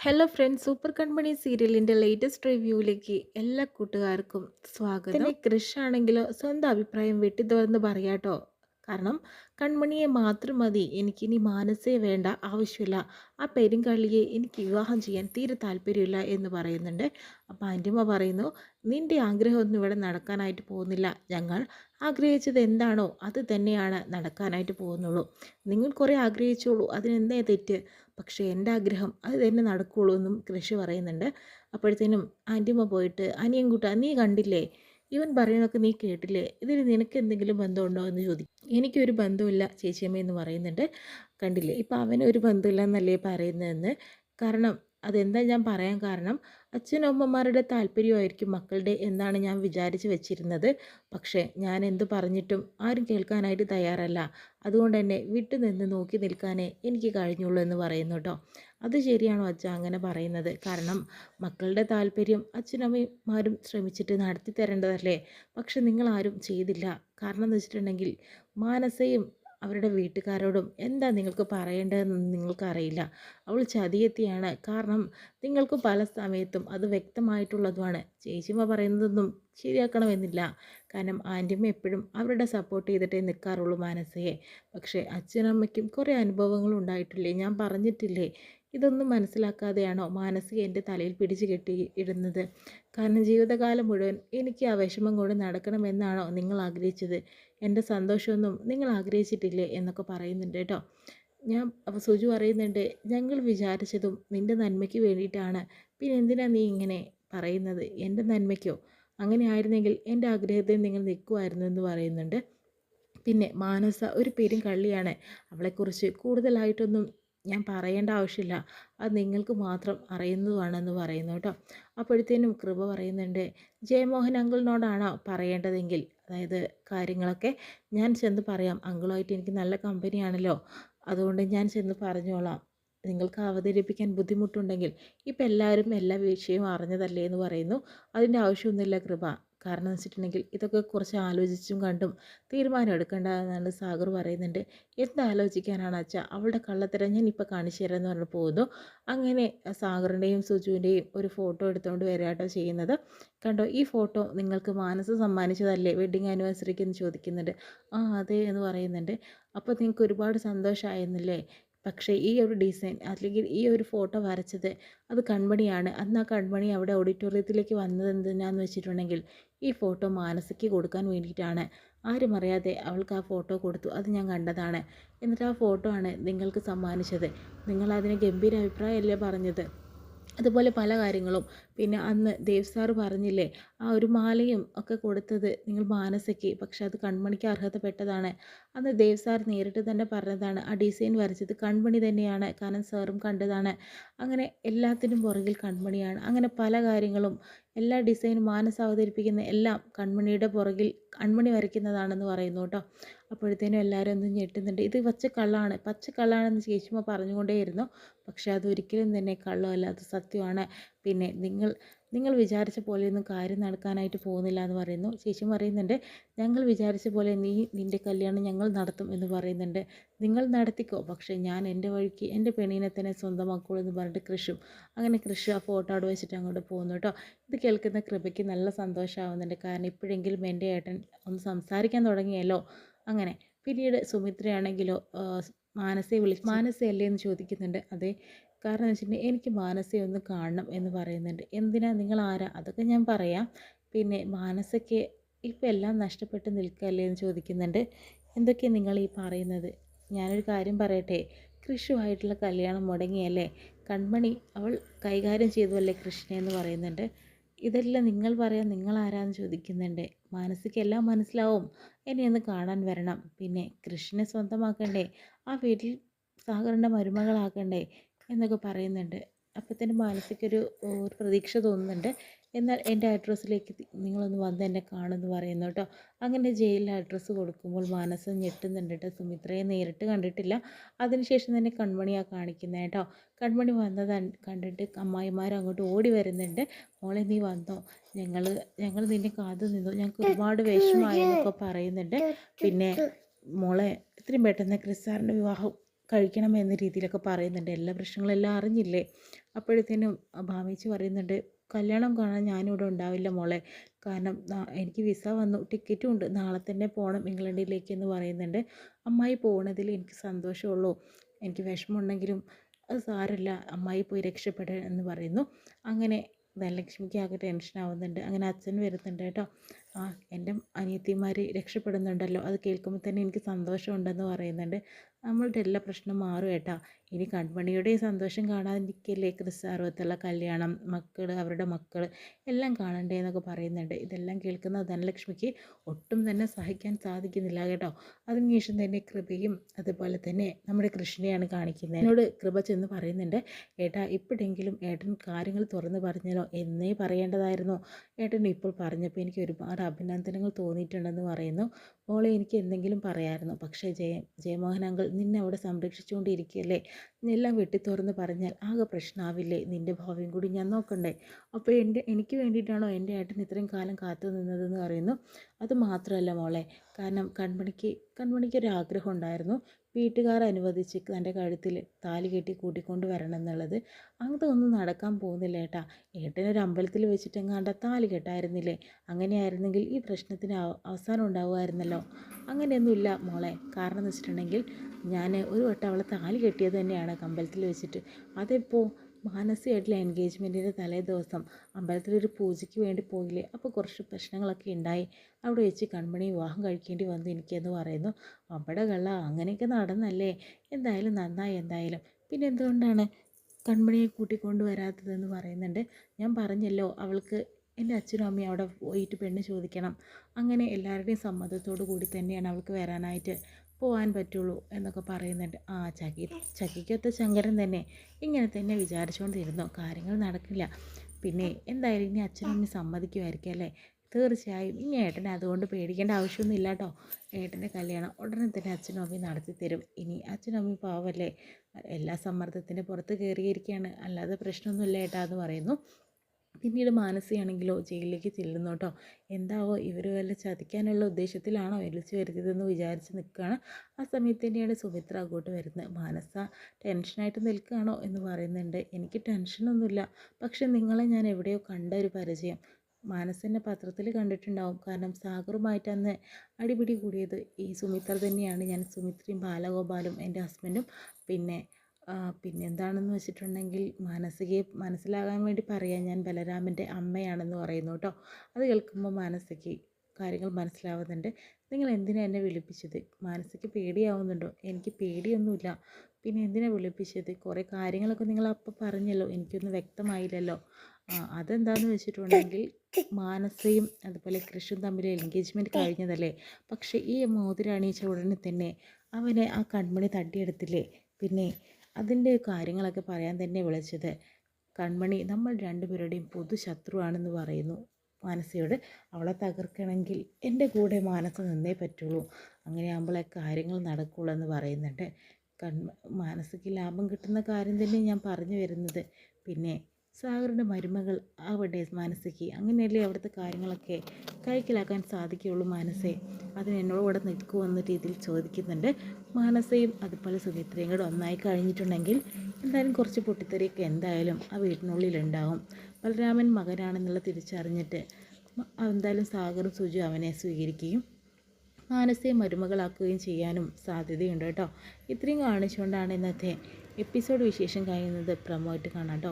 Hello friends super കൺമണി സീരിയലിന്റെ latest റിവ്യൂവിലേക്ക് എല്ലാ കൂട്ടുകാർക്കും സ്വാഗതം. കൃഷ് ആണെങ്കിലോ സ്വന്തം അഭിപ്രായം വെട്ടി തുറന്ന് പറയാട്ടോ കാരണം കൺമണിയെ മാത്രം മതി എനിക്കിനി മാനസേ വേണ്ട ആവശ്യമില്ല. ആ പെരുങ്കള്ളിയെ എനിക്ക് വിവാഹം ചെയ്യാൻ തീരെ താല്പര്യമില്ല എന്ന് പറയുന്നുണ്ട്. അപ്പോൾ ആന്റിമ്മ പറയുന്നു നിന്റെ ആഗ്രഹമൊന്നും ഇവിടെ നടക്കാനായിട്ട് പോകുന്നില്ല. ഞങ്ങൾ ആഗ്രഹിച്ചത് എന്താണോ അത് തന്നെയാണ് നടക്കാനായിട്ട് പോകുന്നുള്ളൂ. നിങ്ങൾ കുറേ ആഗ്രഹിച്ചോളൂ അതിനെന്തേ തെറ്റ്? പക്ഷേ എന്റെ ആഗ്രഹം അത് തന്നെ നടക്കുകയുള്ളൂ എന്നും കൃഷി പറയുന്നുണ്ട്. അപ്പോഴത്തേനും ആന്റിമ്മ പോയിട്ട് അനിയൻകുട്ട നീ കണ്ടില്ലേ? ഇവൻ പറയുന്നതൊക്കെ നീ കേട്ടില്ലേ? ഇതിൽ നിനക്ക് എന്തെങ്കിലും ബന്ധമുണ്ടോ? എന്ന് ചോദിക്കും എനിക്കൊരു ബന്ധമില്ല ചേച്ചിയമ്മ എന്ന് പറയുന്നുണ്ട്. കണ്ടില്ലേ? ഇപ്പം അവനൊരു ബന്ധമില്ല എന്നല്ലേ പറയുന്നതെന്ന്? കാരണം അതെന്താ ഞാൻ പറയാൻ കാരണം അച്ഛനമ്മമാരുടെ താല്പര്യമായിരിക്കും മക്കളുടെ എന്നാണ് ഞാൻ വിചാരിച്ച് വെച്ചിരുന്നത്. പക്ഷേ ഞാൻ എന്ത് പറഞ്ഞിട്ടും ആരും കേൾക്കാനായിട്ട് തയ്യാറല്ല. അതുകൊണ്ട് തന്നെ വിട്ടുനിന്ന് നോക്കി നിൽക്കാനേ എനിക്ക് കഴിഞ്ഞുള്ളൂ എന്ന് പറയുന്നു കേട്ടോ അത് ശരിയാണോ അച്ഛ അങ്ങനെ പറയുന്നത്? കാരണം മക്കളുടെ താല്പര്യം അച്ഛനമ്മമാരും ശ്രമിച്ചിട്ട് നടത്തി തരേണ്ടതല്ലേ പക്ഷെ നിങ്ങളാരും ചെയ്തില്ല. കാരണം എന്ന് വെച്ചിട്ടുണ്ടെങ്കിൽ മാനസയും അവരുടെ വീട്ടുകാരോടും എന്താ നിങ്ങൾക്ക് പറയേണ്ടതെന്ന് നിങ്ങൾക്കറിയില്ല. അവൾ ചതിയെത്തിയാണ്. കാരണം നിങ്ങൾക്ക് പല സമയത്തും അത് വ്യക്തമായിട്ടുള്ളതുമാണ്. ചേച്ചിമ്മ പറയുന്നതൊന്നും ശരിയാക്കണമെന്നില്ല. കാരണം ആന്റിമ്മ എപ്പോഴും അവരുടെ സപ്പോർട്ട് ചെയ്തിട്ടേ നിൽക്കാറുള്ളൂ മാനസയെ. പക്ഷേ അച്ഛനമ്മയ്ക്കും കുറേ അനുഭവങ്ങൾ ഉണ്ടായിട്ടില്ലേ? ഞാൻ പറഞ്ഞിട്ടില്ലേ? ഇതൊന്നും മനസ്സിലാക്കാതെയാണോ മാനസിക എന്റെ തലയിൽ പിടിച്ചു കെട്ടി ഇടുന്നത്? കാരണം ജീവിതകാലം മുഴുവൻ എനിക്ക് ആ വിഷമം കൊണ്ട് നടക്കണമെന്നാണോ നിങ്ങൾ ആഗ്രഹിച്ചത്? എന്റെ സന്തോഷമൊന്നും നിങ്ങൾ ആഗ്രഹിച്ചിട്ടില്ലേ എന്നൊക്കെ പറയുന്നുണ്ട് കേട്ടോ. ഞാൻ അപ്പോൾ സുജു പറയുന്നുണ്ട് ഞങ്ങൾ വിചാരിച്ചതും നിന്റെ നന്മയ്ക്ക് വേണ്ടിയിട്ടാണ്. പിന്നെ എന്തിനാ നീ ഇങ്ങനെ പറയുന്നത്? എന്റെ നന്മയ്ക്കോ? അങ്ങനെ ആയിരുന്നെങ്കിൽ എന്റെ ആഗ്രഹത്തെ നിങ്ങൾ നിൽക്കുമായിരുന്നു എന്ന് പറയുന്നുണ്ട്. പിന്നെ മാനസ ഒരു പേരും കള്ളിയാണ്. അവളെക്കുറിച്ച് കൂടുതലായിട്ടൊന്നും ഞാൻ പറയേണ്ട ആവശ്യമില്ല. അത് നിങ്ങൾക്ക് മാത്രം അറിയുന്നതുമാണെന്ന് പറയുന്നു കേട്ടോ. അപ്പോഴത്തേനും കൃപ പറയുന്നുണ്ട് ജയമോഹൻ അങ്കിളിനോടാണോ പറയേണ്ടതെങ്കിൽ? അതായത് കാര്യങ്ങളൊക്കെ ഞാൻ ചെന്ന് പറയാം. അങ്കിളുമായിട്ട് എനിക്ക് നല്ല കമ്പനിയാണല്ലോ അതുകൊണ്ട് ഞാൻ ചെന്ന് പറഞ്ഞോളാം. നിങ്ങൾക്ക് അവതരിപ്പിക്കാൻ ബുദ്ധിമുട്ടുണ്ടെങ്കിൽ ഇപ്പം എല്ലാവരും എല്ലാ വിഷയവും അറിഞ്ഞതല്ലേ എന്ന് പറയുന്നു. അതിന്റെ ആവശ്യമൊന്നുമില്ല കൃപ. കാരണം എന്ന് വെച്ചിട്ടുണ്ടെങ്കിൽ ഇതൊക്കെ കുറച്ച് ആലോചിച്ചും കണ്ടും തീരുമാനം എടുക്കേണ്ടതെന്നാണ് സാഗർ പറയുന്നുണ്ട്. എന്താലോചിക്കാനാണ് അച്ഛാ? അവളുടെ കള്ളത്തരം ഞാൻ ഇപ്പോൾ കാണിച്ചു തരാമെന്ന് പറഞ്ഞു പോകുന്നു. അങ്ങനെ സാഗറിന്റെയും സുജുവിന്റെയും ഒരു ഫോട്ടോ എടുത്തുകൊണ്ട് വരാട്ടോ ചെയ്യുന്നത്. കണ്ടോ ഈ ഫോട്ടോ നിങ്ങൾക്ക് മാനസ് സമ്മാനിച്ചതല്ലേ? വെഡിങ് ആനിവേഴ്സറിക്ക് എന്ന് ചോദിക്കുന്നുണ്ട്. ആ അതെ എന്ന് പറയുന്നുണ്ട്. അപ്പോൾ നിങ്ങൾക്ക് ഒരുപാട് സന്തോഷമായിരുന്നില്ലേ? പക്ഷേ ഈ ഒരു ഡിസൈൻ അല്ലെങ്കിൽ ഈ ഒരു ഫോട്ടോ വരച്ചത് അത് കൺമണിയാണ്. അന്ന് ആ കൺമണി അവിടെ ഓഡിറ്റോറിയത്തിലേക്ക് വന്നത് എന്തിനാന്ന് വെച്ചിട്ടുണ്ടെങ്കിൽ ഈ ഫോട്ടോ മാനസിക്ക് കൊടുക്കാൻ വേണ്ടിയിട്ടാണ്. ആരും അറിയാതെ അവൾക്ക് ആ ഫോട്ടോ കൊടുത്തു. അത് ഞാൻ കണ്ടതാണ്. എന്നിട്ട് ആ ഫോട്ടോ ആണ് നിങ്ങൾക്ക് സമ്മാനിച്ചത്. നിങ്ങൾ അതിന് ഗംഭീര അഭിപ്രായമല്ലേ പറഞ്ഞത്? അതുപോലെ പല കാര്യങ്ങളും. പിന്നെ അന്ന് ദേവ് സാർ പറഞ്ഞില്ലേ ആ ഒരു മാലയും ഒക്കെ കൊടുത്തത് നിങ്ങൾ മാനസയ്ക്ക്. പക്ഷെ അത് കൺമണിക്ക് അർഹതപ്പെട്ടതാണ്. അന്ന് ദേവ് സാർ നേരിട്ട് തന്നെ പറഞ്ഞതാണ്. ആ ഡിസൈൻ വരച്ചത് കൺമണി തന്നെയാണ്. കാരണം സാറും കണ്ടതാണ്. അങ്ങനെ എല്ലാത്തിനും പുറകിൽ കൺമണിയാണ്. അങ്ങനെ പല കാര്യങ്ങളും എല്ലാ ഡിസൈനും മാനസ് അവതരിപ്പിക്കുന്ന എല്ലാം കൺമണിയുടെ പുറകിൽ കൺമണി വരയ്ക്കുന്നതാണെന്ന് പറയുന്നു കേട്ടോ. അപ്പോഴത്തേനും എല്ലാവരും ഒന്ന് ഞെട്ടുന്നുണ്ട്. ഇത് പച്ച കള്ളാണ്. പച്ച കള്ളാണെന്ന് ചേച്ചിമ്മ പറഞ്ഞുകൊണ്ടേയിരുന്നു. പക്ഷേ അതൊരിക്കലും തന്നെ കള്ളമല്ല. അത് സത്യമാണ്. പിന്നെ നിങ്ങൾ നിങ്ങൾ വിചാരിച്ച പോലെയൊന്നും കാര്യം നടക്കാനായിട്ട് പോകുന്നില്ല എന്ന് പറയുന്നു. ചേച്ചി പറയുന്നുണ്ട് ഞങ്ങൾ വിചാരിച്ച പോലെ നീ നിന്റെ കല്യാണം ഞങ്ങൾ നടത്തും എന്ന് പറയുന്നുണ്ട്. നിങ്ങൾ നടത്തിക്കോ പക്ഷേ ഞാൻ എന്റെ വഴിക്ക് എന്റെ പെണ്ണീനെ തന്നെ സ്വന്തമാക്കുള്ളൂ എന്ന് പറഞ്ഞിട്ട് കൃഷും അങ്ങനെ കൃഷി ആ ഫോട്ടോ അവിടെ വെച്ചിട്ട് അങ്ങോട്ട് പോകുന്നു കേട്ടോ. ഇത് കേൾക്കുന്ന കൃപയ്ക്ക് നല്ല സന്തോഷമാവുന്നുണ്ട്. കാരണം ഇപ്പോഴെങ്കിലും എന്റെ ഏട്ടൻ ഒന്ന് സംസാരിക്കാൻ തുടങ്ങിയല്ലോ. അങ്ങനെ പിന്നീട് സുമിത്രയാണെങ്കിലോ മാനസയെ വിളിച്ച് മാനസയല്ലേ എന്ന് ചോദിക്കുന്നുണ്ട്. അതെ. കാരണം എന്ന് വെച്ചിട്ടുണ്ടെങ്കിൽ എനിക്ക് മാനസയെ ഒന്ന് കാണണം എന്ന് പറയുന്നുണ്ട്. എന്തിനാ? നിങ്ങൾ ആരാ അതൊക്കെ ഞാൻ പറയാം. പിന്നെ മാനസയ്ക്ക് ഇപ്പം എല്ലാം നഷ്ടപ്പെട്ട് നിൽക്കല്ലേ എന്ന് ചോദിക്കുന്നുണ്ട്. എന്തൊക്കെയാണ് നിങ്ങൾ ഈ പറയുന്നത്? ഞാനൊരു കാര്യം പറയട്ടെ. കൃഷിയുമായിട്ടുള്ള കല്യാണം മുടങ്ങിയല്ലേ? കൺമണി അവൾ കൈകാര്യം ചെയ്തു അല്ലേ കൃഷ്ണ എന്ന് പറയുന്നുണ്ട്. ഇതെല്ലാം നിങ്ങൾ പറയാൻ നിങ്ങൾ ആരാന്ന് ചോദിക്കുന്നുണ്ട് എല്ലാം മനസ്സിലാവും. എന്നെ ഒന്ന് കാണാൻ വരണം. പിന്നെ കൃഷ്ണനെ സ്വന്തമാക്കണ്ടേ? ആ വീട്ടിൽ സാഗറിന്റെ മരുമകളാക്കണ്ടേ? എന്നൊക്കെ പറയുന്നുണ്ട്. അപ്പത്തന്നെ മാനസിക്കൊരു ഒരു പ്രതീക്ഷ തോന്നുന്നുണ്ട്. എന്നാൽ എന്റെ അഡ്രസ്സിലേക്ക് നിങ്ങളൊന്ന് വന്ന് എന്നെ കാണുമെന്ന് പറയുന്നു കേട്ടോ. അങ്ങനെ ജയിലിൽ അഡ്രസ്സ് കൊടുക്കുമ്പോൾ മാനസം ഞെട്ടുന്നുണ്ട് കേട്ടോ സുമിത്രയെ നേരിട്ട് കണ്ടിട്ടില്ല. അതിനുശേഷം തന്നെ കൺമണിയാണ് കാണിക്കുന്നത് കേട്ടോ. കൺമണി വന്നത് കണ്ടിട്ട് അമ്മായിമാർ അങ്ങോട്ട് ഓടി വരുന്നുണ്ട്. മോളെ നീ വന്നോ? ഞങ്ങൾ ഞങ്ങൾ നിന്നെ കാത്തു നിന്നു. ഞങ്ങൾക്ക് ഒരുപാട് വിഷമമായി എന്നൊക്കെ പറയുന്നുണ്ട്. പിന്നെ മോളെ ഇത്രയും പെട്ടെന്ന് ക്രിസ്സാറിന്റെ വിവാഹം കഴിക്കണം എന്ന രീതിയിലൊക്കെ പറയുന്നുണ്ട്. എല്ലാ പ്രശ്നങ്ങളെല്ലാം അറിഞ്ഞില്ലേ? അപ്പോഴത്തേനും ഭാമിച്ച് പറയുന്നുണ്ട് കല്യാണം കാണാൻ ഞാനിവിടെ ഉണ്ടാവില്ല മോളെ. കാരണം എനിക്ക് വിസ വന്നു. ടിക്കറ്റും ഉണ്ട്. നാളെ തന്നെ പോകണം ഇംഗ്ലണ്ടിലേക്ക് എന്ന് പറയുന്നുണ്ട്. അമ്മായി പോകണതിൽ എനിക്ക് സന്തോഷമുള്ളൂ. എനിക്ക് വിഷമമുണ്ടെങ്കിലും അത് സാരമില്ല. അമ്മായി പോയി രക്ഷപ്പെടുക എന്ന് പറയുന്നു. അങ്ങനെ ധനലക്ഷ്മിക്ക് ആകെ ടെൻഷൻ ആവുന്നുണ്ട്. അങ്ങനെ അച്ഛൻ വരുന്നുണ്ട് കേട്ടോ. ആ എന്റെ അനിയത്തിമാർ രക്ഷപ്പെടുന്നുണ്ടല്ലോ. അത് കേൾക്കുമ്പോൾ തന്നെ എനിക്ക് സന്തോഷമുണ്ടെന്ന് പറയുന്നുണ്ട്. നമ്മളുടെ എല്ലാ പ്രശ്നം മാറും ഏട്ടാ. ഇനി കൺമണിയുടെ സന്തോഷം കാണാതിരിക്കല്ലേ? ക്രിസ് അറുപത്തുള്ള കല്യാണം മക്കൾ അവരുടെ മക്കൾ എല്ലാം കാണണ്ടേ എന്നൊക്കെ പറയുന്നുണ്ട്. ഇതെല്ലാം കേൾക്കുന്ന ധനലക്ഷ്മിക്ക് ഒട്ടും തന്നെ സഹിക്കാൻ സാധിക്കുന്നില്ല കേട്ടോ. അതിന് ശേഷം തന്നെ കൃപയും അതുപോലെ തന്നെ നമ്മുടെ കൃഷ്ണനെയാണ് കാണിക്കുന്നത്. എന്നോട് കൃപ ചെന്ന് പറയുന്നുണ്ട് ഏട്ടാ ഇപ്പോഴെങ്കിലും ഏട്ടൻ കാര്യങ്ങൾ തുറന്ന് പറഞ്ഞല്ലോ. എന്നേ പറയേണ്ടതായിരുന്നു. ഏട്ടൻ ഇപ്പോൾ പറഞ്ഞപ്പോൾ എനിക്ക് ഒരുപാട് അഭിനന്ദനങ്ങൾ തോന്നിയിട്ടുണ്ടെന്ന് പറയുന്നു. മോളെ എനിക്ക് എന്തെങ്കിലും പറയാമായിരുന്നു. പക്ഷേ ജയ ജയമോഹൻ അങ്കിൾ നിന്നെ അവിടെ സംരക്ഷിച്ചുകൊണ്ടിരിക്കുകയല്ലേ? എല്ലാം വെട്ടിത്തുറന്ന് പറഞ്ഞാൽ ആകെ പ്രശ്നമാവില്ലേ നിന്റെ ഭാവിയും കൂടി ഞാൻ നോക്കണ്ടേ? അപ്പോൾ എന്റെ എനിക്ക് വേണ്ടിയിട്ടാണോ എന്റെ ഏട്ടൻ ഇത്രയും കാലം കാത്തു നിന്നതെന്ന് പറയുന്നു. അത് മാത്രമല്ല മോളെ കാരണം കൺമണിക്ക് കൺമണിക്ക് ഒരു ആഗ്രഹം ഉണ്ടായിരുന്നു. വീട്ടുകാർ അനുവദിച്ച് തന്റെ കഴുത്തിൽ താലി കെട്ടി കൂട്ടിക്കൊണ്ട് വരണം എന്നുള്ളത് ഒന്നും നടക്കാൻ പോകുന്നില്ല ഏട്ടാ. ഏട്ടനൊരു അമ്പലത്തിൽ വെച്ചിട്ടെങ്ങാണ്ട താലി കെട്ടായിരുന്നില്ലേ? അങ്ങനെയായിരുന്നെങ്കിൽ ഈ പ്രശ്നത്തിന് അവസാനം ഉണ്ടാവുമായിരുന്നല്ലോ. അങ്ങനെയൊന്നുമില്ല മോളെ. കാരണം എന്ന് വെച്ചിട്ടുണ്ടെങ്കിൽ ഞാൻ ഒരു വട്ടം അവളെ താലി കെട്ടിയത് തന്നെയാണ് അമ്പലത്തിൽ വെച്ചിട്ട്. അതെപ്പോൾ മാനസികമായിട്ടുള്ള എൻഗേജ്മെന്റിന്റെ തലേ ദിവസം അമ്പലത്തിലൊരു പൂജയ്ക്ക് വേണ്ടി പോയില്ലേ? അപ്പോൾ കുറച്ച് പ്രശ്നങ്ങളൊക്കെ ഉണ്ടായി. അവിടെ വെച്ച് കൺമണി വിവാഹം കഴിക്കേണ്ടി വന്നു എനിക്കെന്ന് പറയുന്നു. അവിടെ കള്ള അങ്ങനെയൊക്കെ നടന്നല്ലേ? എന്തായാലും നന്നായി എന്തായാലും. പിന്നെ എന്തുകൊണ്ടാണ് കൺമണിയെ കൂട്ടിക്കൊണ്ട് വരാത്തതെന്ന് പറയുന്നുണ്ട്. ഞാൻ പറഞ്ഞല്ലോ അവൾക്ക് എന്റെ അച്ഛനും അമ്മയും അവിടെ പോയിട്ട് പെണ്ണ് ചോദിക്കണം. അങ്ങനെ എല്ലാവരുടെയും സമ്മതത്തോടു കൂടി തന്നെയാണ് അവൾക്ക് വരാനായിട്ട്. പോകാൻ പറ്റുള്ളൂ എന്നൊക്കെ പറയുന്നുണ്ട്. ആ ചക്കി ചക്കിക്കൊത്ത ശങ്കരൻ തന്നെ ഇങ്ങനെ തന്നെ വിചാരിച്ചുകൊണ്ടിരുന്നു കാര്യങ്ങൾ നടക്കില്ല. പിന്നെ എന്തായാലും ഇനി അച്ഛനും അമ്മയും സമ്മതിക്കുമായിരിക്കും അല്ലേ? തീർച്ചയായും ഇനി ഏട്ടനെ അതുകൊണ്ട് പേടിക്കേണ്ട ആവശ്യമൊന്നും ഇല്ല കേട്ടോ ഏട്ടന്റെ കല്യാണം ഉടനെ തന്നെ അച്ഛനും അമ്മയും നടത്തി തരും. ഇനി അച്ഛനും അമ്മയും പാവല്ലേ? എല്ലാ സമ്മർദ്ദത്തിന്റെ പുറത്ത് കയറിയിരിക്കുകയാണ് അല്ലാതെ പ്രശ്നമൊന്നുമില്ല ഏട്ടാ എന്ന് പറയുന്നു. പിന്നീട് മാനസിയാണെങ്കിലോ ജയിലിലേക്ക് ചെല്ലുന്നു കേട്ടോ എന്താവോ ഇവർ വല്ല ചതിക്കാനുള്ള ഉദ്ദേശത്തിലാണോ വിളിച്ചു വരുത്തിയതെന്ന് വിചാരിച്ച് നിൽക്കുകയാണ്. ആ സമയത്ത് തന്നെയാണ് സുമിത്ര അങ്ങോട്ട് വരുന്നത്. മാനസ ടെൻഷനായിട്ട് നിൽക്കുകയാണോ എന്ന് പറയുന്നുണ്ട്. എനിക്ക് ടെൻഷനൊന്നുമില്ല. പക്ഷെ നിങ്ങളെ ഞാൻ എവിടെയോ കണ്ട ഒരു പരിചയം. മാനസിനെ പത്രത്തിൽ കണ്ടിട്ടുണ്ടാവും. കാരണം സാഗറുമായിട്ട് അന്ന് അടിപിടി കൂടിയത്. ഈ സുമിത്ര തന്നെയാണ്. ഞാൻ സുമിത്രയും ബാലഗോപാലും എന്റെ ഹസ്ബൻഡും പിന്നെ പിന്നെ എന്താണെന്ന് വെച്ചിട്ടുണ്ടെങ്കിൽ മാനസികയെ മനസ്സിലാകാൻ വേണ്ടി പറയാം ഞാൻ ബലരാമന്റെ അമ്മയാണെന്ന് പറയുന്നു കേട്ടോ. അത് കേൾക്കുമ്പോൾ മാനസിക കാര്യങ്ങൾ മനസ്സിലാവുന്നുണ്ട്. നിങ്ങൾ എന്തിനാണ് എന്നെ വിളിപ്പിച്ചത്? മാനസിക്ക് പേടിയാവുന്നുണ്ടോ? എനിക്ക് പേടിയൊന്നുമില്ല. പിന്നെ എന്തിനാണ് വിളിപ്പിച്ചത്? കുറേ കാര്യങ്ങളൊക്കെ നിങ്ങൾ അപ്പം പറഞ്ഞല്ലോ. എനിക്കൊന്നും വ്യക്തമായില്ലല്ലോ. അതെന്താന്ന് വെച്ചിട്ടുണ്ടെങ്കിൽ മാനസയും അതുപോലെ കൃഷും തമ്മിൽ എൻഗേജ്മെന്റ് കഴിഞ്ഞതല്ലേ? പക്ഷേ ഈ മോതിരാണീച്ച ഉടനെ തന്നെ അവനെ ആ കൺമണി തട്ടിയെടുത്തില്ലേ? പിന്നെ അതിന്റെ കാര്യങ്ങളൊക്കെ പറയാൻ തന്നെ വിളിച്ചത്. കൺമണി നമ്മൾ രണ്ടുപേരുടെയും പൊതു ശത്രുവാണെന്ന് പറയുന്നു. മാനസയോട് അവളെ തകർക്കണമെങ്കിൽ എന്റെ കൂടെ മാനസ നിന്നേ പറ്റുള്ളൂ. അങ്ങനെയാകുമ്പോഴേ കാര്യങ്ങൾ നടക്കുള്ളൂ എന്ന് പറയുന്നുണ്ട്. കൺ മാനസയ്ക്ക് ലാഭം കിട്ടുന്ന കാര്യം തന്നെ ഞാൻ പറഞ്ഞു വരുന്നത്. പിന്നെ സാഗറിന്റെ മരുമകൾ അവിടെ മാനസിക്ക് അങ്ങനെയല്ലേ അവിടുത്തെ കാര്യങ്ങളൊക്കെ കൈക്കലാക്കാൻ സാധിക്കുകയുള്ളൂ മാനസേ. അതിന് എന്നോട് കൂടെ നിൽക്കുമോ എന്ന രീതിയിൽ ചോദിക്കുന്നുണ്ട്. മാനസയും അതുപോലെ സുമിത്രയും കൂടെ ഒന്നായി കഴിഞ്ഞിട്ടുണ്ടെങ്കിൽ എന്തായാലും കുറച്ച് പൊട്ടിത്തെറിയൊക്കെ എന്തായാലും ആ വീട്ടിനുള്ളിൽ ഉണ്ടാകും ബലരാമൻ മകനാണെന്നുള്ള തിരിച്ചറിഞ്ഞിട്ട് എന്തായാലും സാഗറും സുജു അവനെ സ്വീകരിക്കുകയും മാനസയെ മരുമകളാക്കുകയും ചെയ്യാനും സാധ്യതയുണ്ട് കേട്ടോ. ഇത്രയും കാണിച്ചുകൊണ്ടാണ് ഇന്നത്തെ എപ്പിസോഡ് വിശേഷം കഴിയുന്നത്. പ്രമോയിട്ട് കാണാം കേട്ടോ.